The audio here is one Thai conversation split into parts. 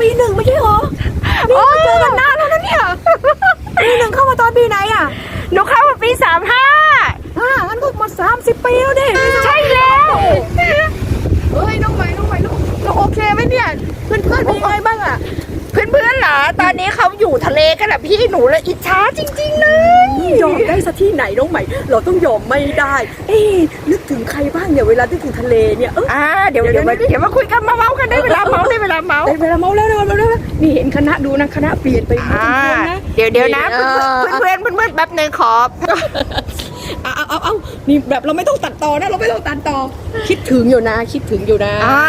ปีหนึ่งไม่ใช่เหรอนี่มาเจอกันนานแล้วนะเนี่ยปีหนึ่งเข้ามาตอนปีไหนอะหนูเข้ามาปีสามห้าอ่างั้นก็มาสามสิบปีแล้วดิใช่แล้วเฮ้ยน้องใหม่น้องใหม่น้องน้องโอเคไหมเนี่ยเพื่อนเพื่อนๆเป็นยังไงบ้างอะ เพื่อนๆเหรอ ตอนนี้เขาอยู่ทะเลกันแหละพี่หนูเลยอิจฉาจริง ๆ เลย ยอมได้สักที่ไหนน้องใหม่ เราต้องยอมไม่ได้ เอ๊ะนึกถึงใครบ้างเนี่ยเวลานึกถึงทะเลเนี่ยเอออ่าเดี๋ยวเดี๋เดี๋ยยววมาเดี๋ยวเดี๋ยวมาคุยกันมาเมากันได้เวลาเมาได้เวลาเมาได้เวลาเมาแล้วเร็วเร็วเร็วนี่เห็นคณะดูนะคณะเปลี่ยนไปหมดอ่าทุกคนนะเดี๋ยวเดี๋ยวนะเออเพื่อนเพื่อนเพื่อนๆแป๊บนึงขอ เอาเอาเอาเอานี่แบบเราไม่ต้องตัดต่อนะ เราไม่ต้องตัดต่อ คิดถึงอยู่นะ คิดถึงอยู่นะอ่า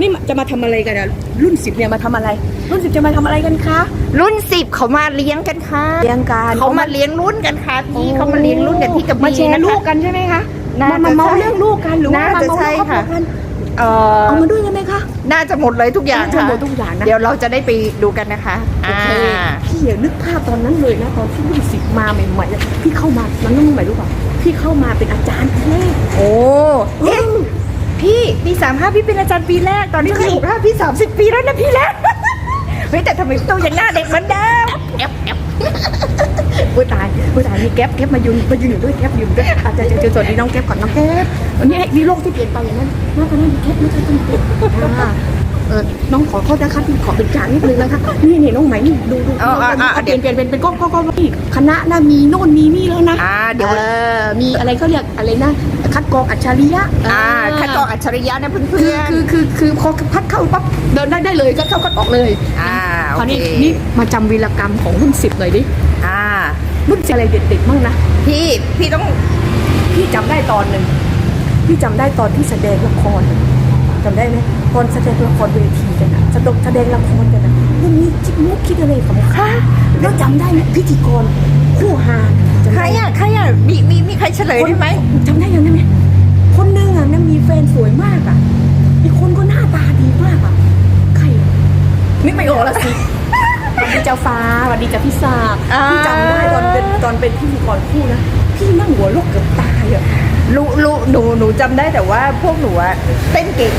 นี่จะมาทำอะไรกันอะรุ่นสิบเนี่ยมาทำอะไร รุ่นสิบจะมาทำอะไรกันคะ รุ่นสิบเขามาเลี้ยงกันค่ะเลี้ยงกันเขามาเลี้ยงรุ่นกันค่ะพี่เขามาเลี้ยงรุ่นกันที่กระมาบี่แชร์นะลูคะกกันใช่ไหมคะน่ามามาจะเมาใช่เรื่องลูกกันหรือว่าน่ามาจะเมาใช่เรื่องครอบครัวค่ะ กันเอ่อเอามาด้วยกันไหมคะน่าจะหมดเลยทุกอย่างน่าจะค่ะ หมดทุกอย่างนะ เดี๋ยวเราจะได้ไปดูกันนะคะโออ่าเคพี่อย่านึกภาพตอนนั้นเลยนะตอนที่รุ่นสิบมาใหม่ๆอะพี่เข้ามามันต้องใหม่รู้ป่ะพี่เข้ามาเป็นอาจารย์แรกโอ้เอ๊ะพี่ปีสามห้าพี่เป็นอาจารย์ปีแรก ตอนนี้ปีหกห้าพี่สามสิบปีแล้วนะพี่แล้วเฮ้ยแต่ทำไมพี่โตยังหน้าเด็กเหมือนเดิมแอบแอบอุ้ยตายอุ้ยตายมีแก๊ปแก๊ปมายืนมายืนอยู่ด้วยแก๊ปยืนด้วยอาจจะจะสวัสดีน้องแก๊ปก่อนน้องแก๊ปวันนี้มีโลกที่เปลี่ยนไปอย่างนั้นมากกว่านั้นมีแก๊ปไม่ใช่ต้องเปลี่ยนอ่า เออน้องขอโทษนะคะพี่ขอเป็นจานนิดนึงนะคะนี่นี่น้องไหมนี่ดูดูเอาเอาเอาเปลี่ยนเปลี่ยนเป็นเป็นก้อนก้อนก้อนนี่คณะน่ะมีโน่นมีนี่แล้วนะอ่าเดี๋ยวเออมีอะไรเขาเรียกอะไรนะคัดกรองอัจฉริยะอ่าคัดกรองอัจฉริยะนะเพื่คืออนคือคือคือพอพัดเข้าปั๊บเดินได้ได้เลยก็เข้าก็ออกเลยๆอ่าคโอราวเคนี้นี่มาจำวีรกรรมของรุ่นสิบหน่อยดิอ่ารุ่นสิบอะไรเด็ดๆมั่งนะพี่พี่ต้องพี่จำได้ตอนหนึ่งพี่จำได้ตอนที่แสดงละคร จำได้ไหมตอนแสดงละครเวทีกันอะแสดงแสดงละครกันอะมันมีคิดมุกคิดอะไรของข้าแล้วจำได้ไหมพิธีกรคู่ฮาจำใครได้อะใครอะมีมีมีใครเฉลยได้ไหมจำได้ยังได้ไหมคนหนึงอะนั่นมีแฟนสวยมากอะอีกคนก็หน้าตาดีมากอะใครอะนึกไม่ออกละสิวันดีเจ้าฟ้าวันดีเจ้าพิซาอ่า พี่จำได้ตอนเป็นตอนเป็นพิธีกรคู่นะ พี่นั่งหัวโลกเกือบตายอะ รู้รู้หนูหนูจำได้แต่ว่าพวกหนูอะเต้นเก่ง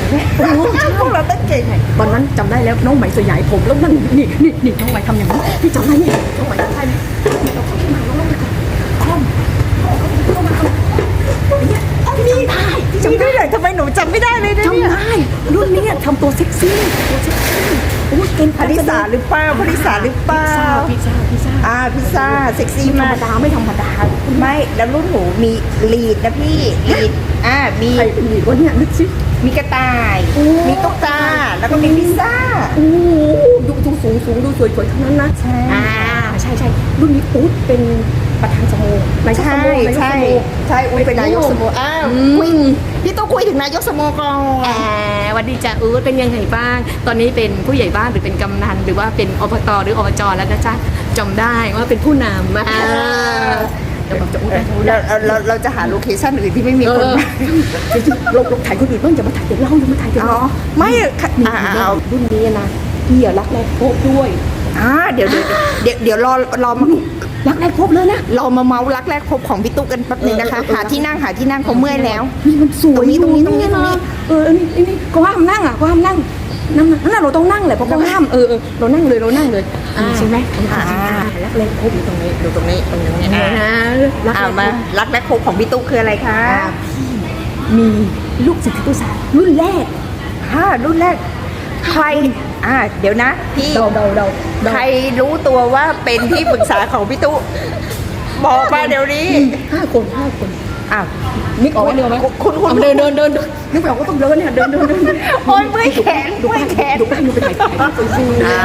พวกเราเต้นเก่งตอนนั้นจำได้แล้วน้องไหมสยายผมแล้วนั่งนี่นี่นี่น้องไหมทำอย่างนี้พี่จำได้นี่น้องไหมทำได้นี่นี่เราเข้ามาแล้วเราไปก่อนคอมเข้ามาเข้ามาเนี่ยพี่จำได้พี่จำจำได้ได้เลยทำไมหนูจำไม่ได้เลยเนี่ยจำได้รุ่นนี้ทำตัวเซ็กซี่ตัวเซ็กซี่โอ้ยเก่งพริสาหรือเปล่าพริสาหรือเปล่าพิซซ่าพิซซ่าอ่าพิซซ่าเซ็กซี่ไม่ธรมารกมดาไม่ธรรมดาไม่แล้วรุ่นหนูมีลีดนะพี่ลีดอ่ามีใครเป็นหนีวะเนี่ยนึกสิมีกระต่ายโอ้มีตุ๊กตา แล้วก็มีพิซซ่าโอ้โหดูดูสูงสูงดูสวยสวยทั้งนั้นนะใช่อ่าใช่ใช่รุ่นนี้อู๊ดเป็น ประธานสโมนายกสใช่โมนายกสใช่โม ใช่อุ้ยเป็นนายกสโมอ้าวอืคุยมพี่ต้องคุยถึงนายกสโมก่อน อ่าวันดีจ้าอู๊ดเป็นยังไงบ้าง ตอนนี้เป็นผู้ใหญ่บ้านหรือเป็นกำนันหรือว่าเป็นอบตหรืออบจแล้วนะจ๊ะจำได้ว่าเป็นผู้นำอ่าเดี๋ยวบอกจะอู๊ดนะอู๊ดเรานะเราเราเราจะหาโลเคชั่นอื่นที่ไม่มีคนมาเออลงลงถ่ายคนอื่นบ้างอย่ามาถ่ายแต่เราอย่ามาถ่ายแต่อ๋เราอไม่ค่ะนี่อ่านี่เอารุ่นนี้นะพี่อะรักแรกพบด้วย อ่าเดี๋ยวเดี๋ยวเดี๋ยวเดี๋ยวรอรอมา รักแรกพบเลยนะเรามาเมารักแรกพบของพี่ตุ๊กกันแป๊บหนึงนะคะเออเออหาที่นั่งหาที่นั่งเขาเมื่อยแล้ว นี่มันสวยตรงนี้ตรงนี้ตรงนี้ เออนี่นี่นี่ก็ห้ามนั่งอะก็ห้ามนั่งนั่งนั่นน่ะเราต้องนั่งแหละเพราะเขาห้ามเออเออเรานั่งเลยเรานั่งเลยอ่าใช่ไหมอ่า รักแรกพบอยู่ตรงนี้ดูตรงนี้ตรงนี้เห็นไหมอ่านะรักอ่าแรกพมาบรักแรกพบของพี่ตุ๊กคืออะไรคะอ่าพี่มีลูกศิษย์ตุสารุ่นแรกฮ่ารุ่นแรก ใครอ่าเดี๋ยวนะพี่เดาเดาเดาเดาใครรู้ตัวว่าเป็นที่ปรึกษาของพี่ตุ๊กบอกมาเดี๋ยวนี้ห้าคนห้าคนอ้าวนึกออกไหมเดินไหมคุณคุณเอาเดินเดินเดินเดินนึกไม่ออกก็ต้องเดินเนี่ยเดินเดินเดินโอ้ยเมื่อยแขนดูเมื่อยแขนดูไปดูไปถ่ายถ่ายรูปสวยๆอ่า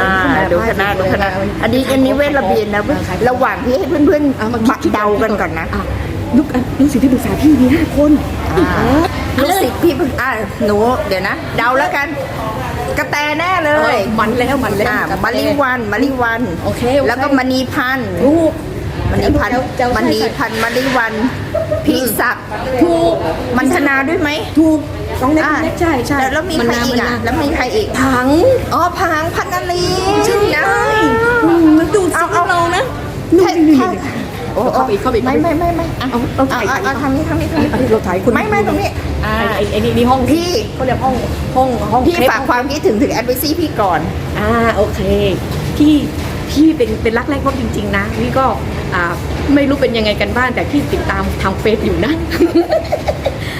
ดูคณะดูคณะอันนี้อันนี้เวทระเบียนนะระหว่างที่ให้เพื่อนเอามาๆมาเดากันก่อนนะอ่ ลูกอะลูกศิษย์ที่ปรึกษาพี่มีห้าคนอ่าลูกศิษย์พี่เพิ่งอ่าหนู เดี๋ยวนะ เดาแล้วกันกระแตแน่เลเอ้ยยมันแล้วมันแล้วอ่ามาริวันมาริวัน โอเคโอเคแล้วก็มณีพันธ์ถูกมณีพันธ์เจ้าเจ้ามณีพันธ์มาริวันพิศักดิ์ถูกมันธนาด้วยไหมถูกต้องเน็ตอ่าเน็ตใช่ใช่แล้วแล้วมีใครอีกอะแล้วมีใครอีกถังอ๋อพังพันนาลีใช่นะอืมมันดูดเอาเอาเอาเรานะถ้าถ้าโอ้ เข้าไปอีกเข้าไปอีกไม่ไม่ไม่ไม่อะเอาเอาถ่ายเอาถ่ายเอาทางนี้ทางนี้ทางนี้เราถ่ายคุณไม่ไม่ตรงนี้อ่าไอ้ไอ้ไอ้นี่นี่ห้องพี่เขาเรียกห้องห้องห้องพี่เคล็ดฝากความคิดถึงถึงแอดไวซี่พี่ก่อนอ่าโอเคพี่พี่เป็นเป็นรักแรกพบจริง ๆ นะนี่ก็อ่าไม่รู้เป็นยังไงกันบ้างแต่พี่ติดตามทางเฟซอยู่นะ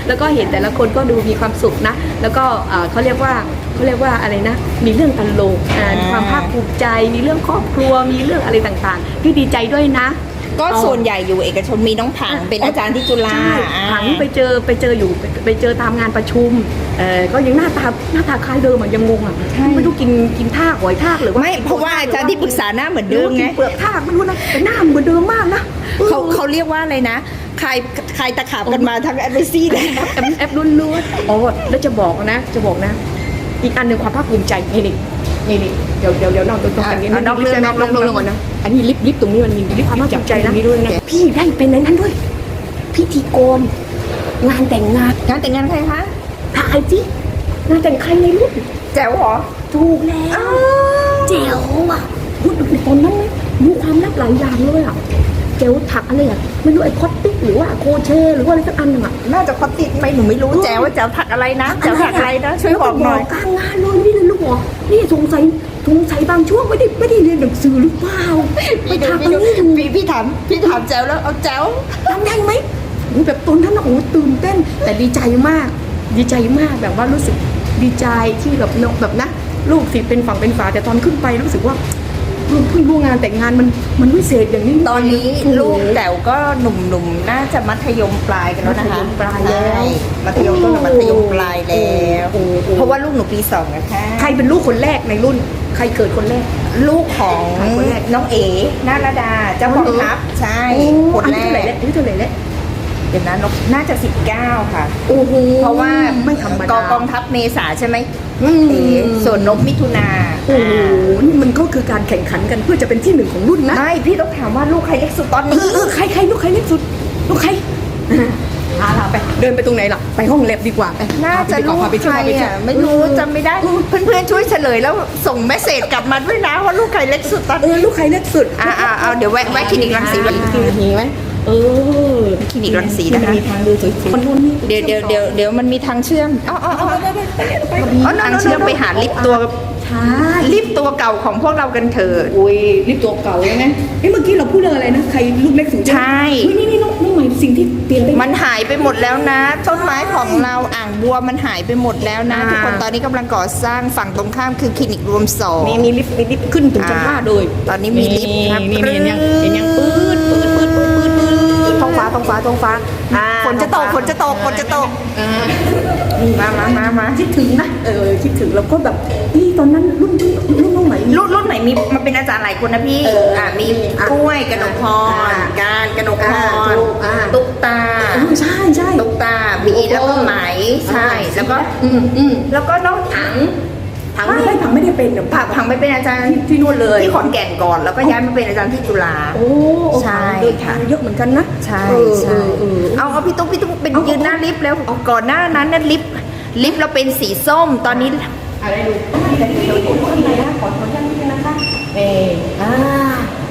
แล้วก็เห็นแต่ละคนก็ดูมีความสุขนะ แล้วก็อ่าเขาเรียกว่าเขาเรียกว่าอะไรนะ มีเรื่องตลกอ่าอ่ามีความภาคภูมิใจ มีเรื่องครอบครัว มีเรื่องอะไรต่างๆ พี่ดีใจด้วยนะ ก็ส่วนใหญ่อยู่เอกชนมีน้องผังเป็นอาจารย์ที่จุฬาใช่อ่าผังไปเจอไปเจออยู่ไปไปเจอตามงานประชุมเออก็ยังหน้าตาหน้าตาคล้ายเดิมอะยังงงอะไม่รู้กินกินท่ากหอยทากหรือว่าไม่เพราะว่าอาจารย์ที่ปรึกษาหน้าเหมือนเดิมไงเปลือกทากไม่รู้นะแต่หน้าเหมือนเดิมมากนะเขาเขาเรียกว่าอะไรนะใครใครตะขาบกันมาทั้งแอดไวซี่เลยแอปแอปแอปล้วนๆอ๋อแล้วจะบอกนะจะบอกนะ อีกอันหนึ่งความภาคภูมิใจนี่นี่ นี่นี่เดี๋ยวเดี๋ยวเดี๋ยวนอกตรงๆกันนี้อะนอกเรื่องนอกนอกเรื่องเรื่องก่อนนะอันนี้ลิฟต์ลิฟต์ตรงนี้มันมีลิฟต์ความภาคภูมิใจนะนี้ด้วยนะพี่ได้เป็นในนั้นด้วย พิธีกรงานแต่งงานงานแต่งงานใครคะถ่ายจิงานแต่งใครในรุ่นแจ๋วเหรอถูกแล้วเจ๋วอะพูดถึงตอนนั้นนะมีความลับหลายอย่างเลยอะเจ๋วถักอะไรอะไม่รู้ไอ้คอตติ๊กหรือว่าโคเชหรือว่าอะไรสักอันหนึ่งอะน่าจะคอติดไหมหนูไม่รู้แจ๋วว่าแจ๋วถักอะไรนะแจ๋วถักอะไรนะช่วยบอกหน่อยกลางงานเลยนี่เลยลูกบอก นี่สงสัยสงสัยบางช่วงไม่ได้ไม่ได้เรียนหนังสือหรือเปล่าไปทำอะไรนี่ดูพี่พี่ถามพี่ถามแจ๋วแล้วเอาแจ๋วทำได้ไหมโอ้ยแบบตอนนั้นน่ะโอ้ยตื่นเต้น แต่ดีใจมาก ดีใจมากแบบว่ารู้สึกดีใจที่แบบเนอะแบบนะ ลูกสิเป็นฝั่งเป็นฝาแต่ตอนขึ้นไปรู้สึกว่า ลูกเพิ่งรู้งานแต่งงานมันมันวิเศษอย่างนี้ตอนนี้โโห ลูกแจ๋วก็หนุ่มๆ น่าจะมัธยมปลายกันแล้วนะคะ มัธยมปลายแล้วใช่มัธยมต้นกับมัธยมปลายแล้วโอ้โหเพราะว่าลูกหนูปีสองนะคะใครเป็นลูกคนแรกในรุ่น ใครเกิดคนแรก ลูกของคนแรกน้องเอ๋นาราดาเจ้าของทัพใช่คนแรอายุเท่าไหร่ก แล้วอายุเท่าไหร่แล้ว เดี๋ยวนะนกน่าจะ 19 ค่ะ โอ้โหเพราะว่าไม่ธรรมกดาองกองทัพเมษาใช่ไหมอืมเอ๋ส่วนนกมิถุนาโอ้โหนี่มันก็คือการแข่งขันกันเพื่อจะเป็นที่หนึ่งของรุ่นนะ ไม่พี่ต้องถามว่าลูกใครเล็กสุดตอนเอนี้อเออใครใครลูกใครเล็กสุด ลูกใครอ่าล่ะไป เดินไปตรงไหนล่ะ ไปห้องแลบดีกว่าไปน่าจะพลูกพาไปใคเที่ยวพาปเที่ยวรอะไม่รู้จำไม่ได้เพื่อนๆช่วยเฉลยแล้วส่งเมสเซจกลับมาด้วยนะว่าลูกใครเล็กสุดตอนเอนี้อลูกใครเล็กสุดอ่าอ่าเอาเดี๋ยวแวะแวะคลินิกรังสีก่อนคลินิกไหม เออคลินิกรังสีนะคะมีทางเดินสวยๆคนนู้นนี่เดี๋ยวเดี๋ยวเดี๋ยวเดี๋ยวมันมีทางเชื่อมอ๋ออ๋ออ๋อไปไปไปไปอ๋อทางเชื่อมไปหาลิฟต์ตัวใช่ลิฟต์ตัวเก่าของพวกเรากันเถิดโอ้ยรีบตัวเก่าเลยนะเอ้เมื่อกี้เราพูดเรื่องอะไรนะใครลูกเล็กสุดใช่เฮ้ยนี่นี่น้องน้องใหม่สิ่งที่เปลี่ยนไปมันหายไปหมดแล้วนะต้นไม้ของเราอ่างบัวมันหายไปหมดแล้วนะอ่าทุกคนตอนนี้กำลังก่อสร้างฝั่งตรงข้ามคือคลินิกรวมสองมีมีลิฟต์มีลิฟต์ขึ้นถึงชั้นอ่าห้าเลยตอนนี้มีลิฟต์ครับนี่นี่เห็นยังเห็นยัง ท้องฟ้าท้องฟ้าท้องฟ้าอ่าฝนจะตกฝนจะตกฝนจะตกอ่ามามามามาคิดถึงนะเออคิดถึงแล้วก็แบบนี่ตอนนั้นรุ่นรุ่นรุ่นน้องใหม่รุ่นรุ่นไหนมีมาเป็นอาจารย์หลายคนนะพี่เอออ่อ่ามีอะกล้วยกระหนกพรอ่าการกระหนกพอ่ารถูกอ่าตุ๊กตาเออใช่ใช่ ตุ๊กตาบีแล้วก็ไหมใช่แล้วก็ อืมอืม แล้วก็น้องถัง ผังไม่ได้ผังไม่ได้เป็นเดี๋ยวผักผังไปเป็นอาจารย์ที่นู่นเลย ที่ขอนแก่นก่อน แล้วก็ย้ายมาเป็นอาจารย์ที่จุฬา โอ้โอ้ใช่เดินทางเยอะเหมือนกันนะใช่เออใช่ เออเออ เอาเอาพี่ตุ๊กพี่ตุ๊กเป็นเอายืนหน้าลิฟต์แล้วก่อนหน้านั้นน่ะลิฟต์ลิฟต์เราเป็นสีส้มตอนนี้อะไรดูเดี๋ยวเดี๋ยวดูข้างในนะขอขออนุญาตนิดนึงนะคะเอออ่า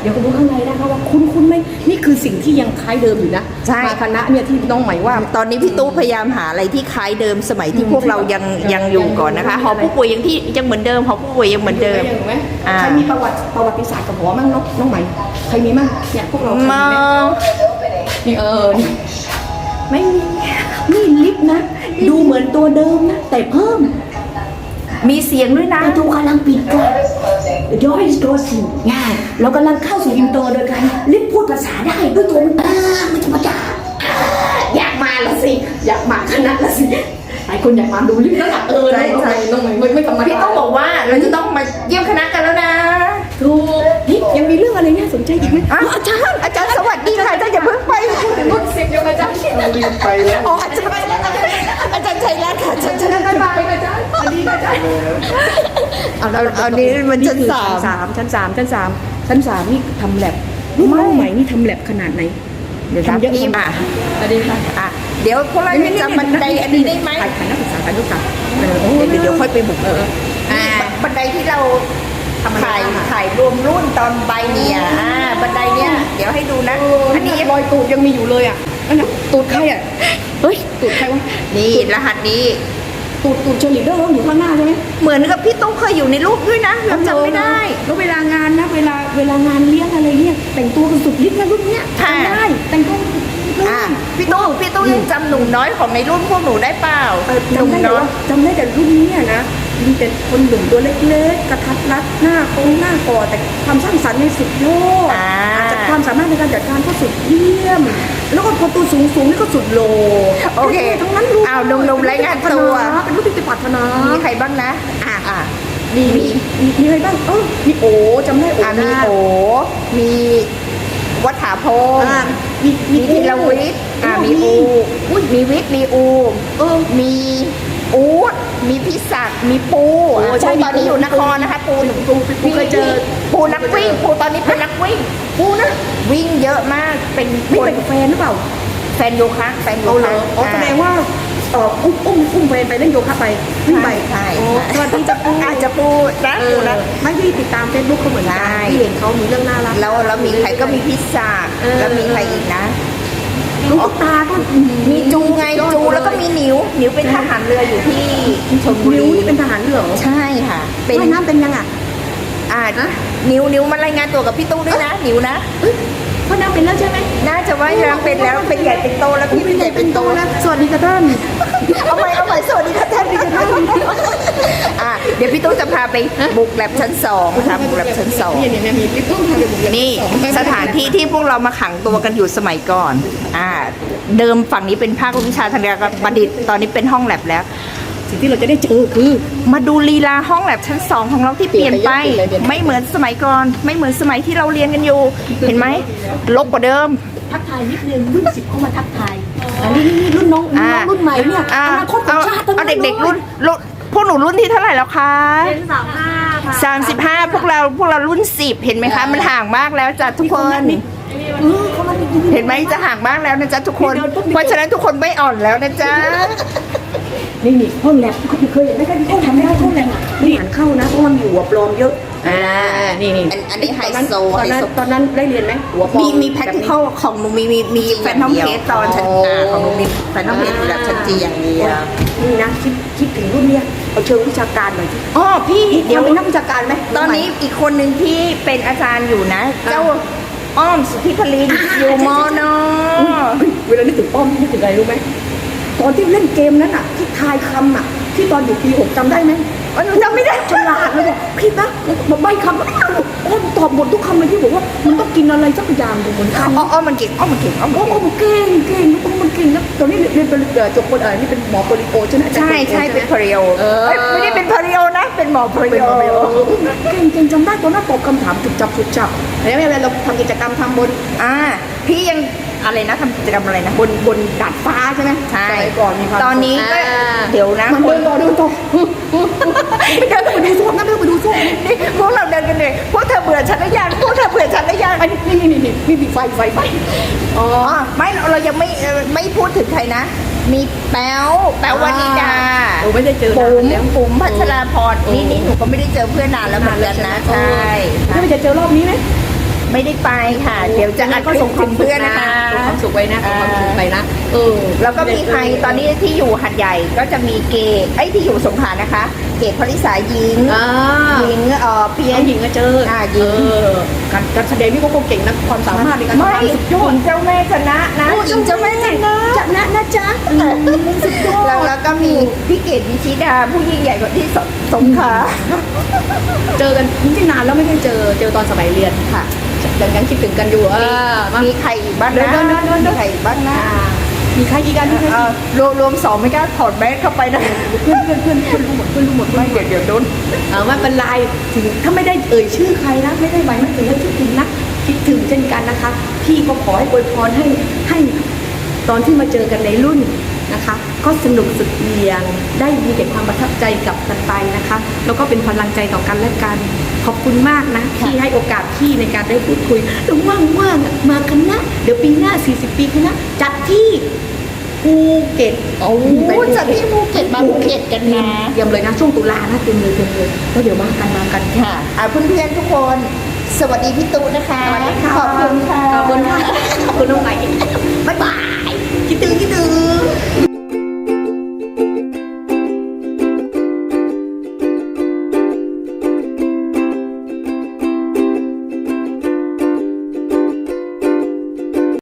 เดี๋ยวก็ดูข้างในนะคะว่าคุ้นคุ้นไหมนี่คือสิ่งที่ยังคล้ายเดิมอยู่นะ ใช่ มาคณะเนี่ยที่น้องใหม่ว่า ตอนนี้พี่ตู้พยายามหาอะไรที่คล้ายเดิมสมัยที่พวกเรายังยังอยู่ก่อนนะคะหอผู้ป่วยยังที่ยังเหมือนเดิมหอผู้ป่วยยังเหมือนเดิมห็นไหมอ่า ใครมีประวัติประวัติศาสตร์กับหมอมั่งน้องน้องใหม่ใครมีมั่งเนี่ยพวกเราใครมามีไหมนี่เออนี่ไม่มี นี่ลิฟต์นะ ดูเหมือนตัวเดิมนะ แต่เพิ่ม มีเสียงด้วยนะประตูกำลังปิดก่อน The door is closing ง่ายเรากำลังเข้าสู่อินเตอร์โดยการลิฟต์พูดภาษาได้ด้วยตัวมันเองไม่ธรรมดาอยากมาละสิ อยากมาคณะละสิหลายคนอยากมาดูลิฟต์แล้วล่ะเออใช่ใช่น้องใหม่ไม่ไม่ธรรมดาพี่ต้องบอกว่าเราจะต้องมาเยี่ยมคณะกันแล้วนะถูกนี่ยังมีเรื่องอะไรน่าสนใจอีกไหมอะอาจารย์อาจารย์สวัสดีค่ะอาจารย์อย่าเพิ่งไปรุ่นสิบยังอาจารย์ไปแล้วอ๋ออาจารย์ เอาเอาเอานี้มันชั้นสามสามชั้นสามชั้นสามชั้นสามนี่ทำแลบลูกน้องใหม่นี่ทำแลบขนาดไหนเดี๋ยวนะทำเยอะพี่ขนามาดสวัสดีค่ะอะเดี๋ยวพวกเราจะจำบันไดอันนี้ได้ไหมถ่ายถ่ายนักศึกษาถ่ายนักศึกษาเออโอ้เดี๋ยวเดี๋ยวเดี๋ยวค่อยไปบุกเอออ่าบันไดที่เราทำอะไรถ่ายบ้างอะถ่ายรวมรุ่นตอนใบเนี่ยอ่าบันไดเนี่ยเดี๋ยวให้ดูนะอันนี้รอยตูดยังมีอยู่เลยอะนั่นน่ะตูดใครอะเฮ้ยตูดใครวะนี่รหัสนี้ ตูดตูดเชอรี่เดอร์อยู่ข้างหน้าใช่ไหมเหมือนกับพี่ตุ๊กเคยอยู่ในรูปด้วยนะเราจำไม่ได้แล้วเวลางานนะเวลาเวลางานเลี้ยงอะไรเนี่ยแต่งตัวกันสุดฤทธิ์นะรุ่นเนี้ยค่ะจำได้แต่งตัวสุดฤทธิ์เลยอะพี่ตุ๊กพี่ตุ๊กยังจำหนุ่มน้อยของในรุ่นพวกหนูได้เปล่าเออหนุ่มจำได้แต่น้อยว่าจำได้แต่รุ่นเนี้ ยนะมีแต่คนหนุ่มตัวเล็กๆ กระทัดรัดหน้าโค้งหน้าก่อแต่ความสร้างสรรค์ในสุดยอดอ่าอาจจะความสามารถในการจัดการก็สุดเยี่ยม แล้วก็พอตัวสูงสูงๆนี่ก็สุดโลโอเคทั้งนั้นลูกอ้าวหนุ่มๆรายงานตัวเป็นลูกที่ติดปัฒนามีใครบ้างนะอะอะมีมีมีมีอะไรบ้างเออมีโอจำได้โออะมีได้โอมีวัฏฐาพงษ์อ่ามีมีธีรวิทย์อะมีอูอุ้ยมีวิทย์มีอูเออมี อูดมีพิศักดิ์มีปูโอ้อะใช่ปูตอนนี้อยู่นครนะคะปูปูปูเคยเจอ ปูนักวิ่ง ปูตอนนี้เป็นนักวิ่ง ปูนะวิ่งเยอะมากเป็นไม่คนเป็นแฟนหรือเปล่าแฟนโยคะแฟนโยเอาเหรคะออ๋อแสดงว่าเอออุ้มอุ้มอุ้มแฟนไปเล่นโยคะไปวิ่งไปใช่โอ้ใช่สวัสดีจ้ะปูอาจจะปูนะเอปูอนะ ไม่พี่ติดตามเฟซบุ๊กเขาเหมือนกันใช่พี่เห็นเขามีเรื่องน่ารัก แล้วแล้วมีใครก็มีพิศักดิ์เออแล้วมีใครอีกนะ ลูกตาก็มีจูไงจูแล้วก็มีหนิวหนิวเป็นทหารเรืออยู่ที่ชลบุนิ้วรีนี่เป็นทหารเรือเหรอใช่ค่ะ เป็นว่ายน้ำเป็นยังอะอ่านิวนิวมารายงานตัวกับพี่ตู้ด้วยนะนิวนะเอ้ยว่ายน้ำเป็นแล้วใช่ไหมน่าจะว่ายน้ำเป็นแล้วเป็นใหญ่เป็นโตแล้วพี่เป็นใหญ่เป็นโตแล้วสวัสดีค่ะท่าน เอาใหม่เอาใหม่สวัสดีค่ะท่านดีค่ะท่านอะเดี๋ยวพี่ตู้จะพาไปบุกแลบชั้นสองนะคะบุกแลบชั้นสองเนี่ยเนี่ยมีคลิปต้องทำเป็นบุกนี่สถานที่ที่พวกเรามาขังตัวกันอยู่สมัยก่อนอ่าเดิมฝั่งนี้เป็นภาควิชาทางการประดิษฐ์ตอนนี้เป็นห้องแลบแล้วสิ่งที่เราจะได้เจอคือมาดูลีลาห้องแลบชั้นสองของเราที่เปลี่ยนไปเปลี่ยนไปเยอะเลยเปลี่ยนไป ไม่เหมือนสมัยก่อน ไม่เหมือนสมัยที่เราเรียนกันอยู่ เห็นไหมลบกว่าเดิม ทักทายนิดนึงรุ่นสิบเข้ามาทักทาย อันนี้นี่รุ่นน้องรุ่นน้องรุ่นใหม่เนี่ยออ่านาคตขอเอางชาติทั้งเอานั้นเด็กๆรุ่นรุ่นพวกหนูรุ่นที่เท่าไหร่แล้วคะ เป็นสามห้าค่ะสามสิบห้าพวกเราพวกเรารุ่นสิบเห็นไหมคะ มันห่างมากแล้วจ้ะทุกคน เออเขามาดีเห็นไหมจะห่างมากแล้วนะจ๊ะทุกคน เดินปุ๊บเพราะฉะนั้นทุกคนไม่อ่อนแล้วนะจ๊ะ นี่นี่ห้องแลบเคยเห็นไหมคะห้องทำไม่ได้ห้องแลบไม่อ่านเข้านะเพราะมันมีหัวปลอมเยอะอ่านี่นี่อันนี้ไฮโซตอนนั้นไฮโซตอนนั้นได้เรียนไหมหัวปลอมีมีแพทเข้าของหนูมีมีมีแฟนทอมเพสตอนชั้นอ่าของหนูมีแฟนทอมเพสอยู่แล้วชั้นจีอย่างเดียวนี่นะคิดคิดถึงรุ่นเนี้ยเอาเชิงวิชาการหน่อยสิอ๋อพี่เดี๋ยวเป็นนักวิชาการไหมตอนนี้อีกคนหนึ่งที่เป็นอาจารย์อยู่นะ เจ้าอ้อมสุธิพลินอยู่มอนอเฮ้ยเวลานึกถึงป้อมนึกถึงอะไรรู้ไหม ตอนที่เล่นเกมนั้นอะ ที่ทายคำอะ ที่ตอนอยู่ปีหกจำได้ไหมอ๋อหนูจำไม่ได้ฉลาดเลยบอกพี่นะมาใบคำอ้อมตอบหมดทุกคำเลยที่บอกว่ามันต้องกินอะไรสักอย่างอยู่เหมือนกันอ๋ออ๋อมันเก่งอ๋อมันเก่งอ๋อมันโอ้เก่งโหเก่งเก่งต้องมันเก่งนะตอนนี้เรียนเป็นเอ่อจบคนเอ่อนี่เป็นหมอโปลิโอใช่ไหมอาจารย์ใช่ใช่โปลิโอเป็นพไหมเรียวเออเอ้ยไม่ได้เป็นพเรียวนะ เป็นหมอพเป็นเรีหมยอวโปลิโอเก่งเก่งจำได้ตอนนั้นตอบคำถามจุบจับจุบจับแล้วเวลาเราทำกิจกรรมทำบนอ่าพี่ยัง อะไรนะทำกิจกรรมอะไรนะ บนบนดาดฟ้าใช่ไหมใช่ สมัยก่อนมีความตอนนี้ก็อ่า เดี๋ยวนะมันเดินต่อเดินต่อไม่ได้ไปดูส้วมนะไม่ต้องไปดูส้วมนี่พวกเราเดินกันเลยพวกเธอเบื่อฉันหรือยังพวกเธอเบื่อฉันหรือยัง อันนี้นี่นี่นี่นี่มีไฟไฟไฟอ๋ออ๋อไม่เราเรายังไม่เอ่อไม่พูดถึงใครนะ มีแป๊วแป๊ววานิดาโอ้ไม่ได้เจอปุ๋นามนแล้ว ปุ๋มพัชราพรนี่นี่หนูก็ไม่ได้เจอเพื่อนนานแล้วเหมือนกันนะใช่ไม่ไปจะเจอรอบนี้ไหม ไม่ได้ไปค่ะ เดี๋ยวจะอัดคลิปถึงเพื่อนนะคะส่งความสุขไปนะส่งความสุขไปนะเออแล้วก็มีใครตอนนี้ที่อยู่หัดใหญ่ก็จะมีเกย์ไอ้ยที่อยู่สงขลานะคะ เกย์พริสาหญิงอ่าหญิงเอ่อเพียไอ้หญิงก็เจออ่าหญิงเออการการแสดงนี่เขาก็เก่งนะความสามารถในการไม่ทำสุดยหอดญิงเจ้าแม่ชนะนะหญิงเจ้าแม่ชนะจะนะนะจ๊ะสุดยอดแล้วแล้วก็มีพี่เกดวิชิดาผู้ยิ่งใหญ่กว่าที่สสงขลาเจอกันจริงๆนานแล้วไม่ได้เจอเจอตอนสมัยเรียนค่ะ ยังยังคิดถึงกันอยู่เออมา มีใครอีกบ้างเดินะนเดินเดินเดิน มีใครอีกบ้างนะมีใครอีกกันมีใครเอ่อีอกรวมรวมสองไม่กล้าถอดแมสเข้าไปนะเพื่อนเพื่อนเพื่อนเพื่อนรู้หมดเพื่อนรู้หมดไม่เดี๋ยวเดี๋ยวโดน เออไม่เป็นไรถึงถ้าไม่ได้เอ่ยชื่อใครนะไม่ได้ใบไม่ถึงแล้วคิดถึงนะคิดถึงเช่นกันนะคะ พี่ก็ขอให้อวยพรให้ให้ตอนที่มาเจอกันในรุ่นนะคะ ก็สนุกสุดเวียงได้มีแต่ความประทับใจกลับกันไปนะคะ แล้วก็เป็นพลังใจต่อกันและกัน ขอบคุณมากนะที่ให้โอกาสพี่ในการได้พูดคุยแล้วว่างๆอะมาคณะเดี๋ยวปีหน้า 40 ปีคณะจัดที่ภูเก็ตโอ้พูดจากที่ภูเก็ตมาภูเก็ตกันนะเตรียมเลยนะช่วงตุลานะเตรียมเลยเตรียมเลยแล้วเดี๋ยวมากันมากันค่ะอ่าเพื่อนๆทุกคน สวัสดีพี่ตูนนะคะสวัสดีค่ะขอบคุณค่ะขอบคุณค่ะขอบคุณน้องใหม่บ๊ายบายคิดถึงคิดถึง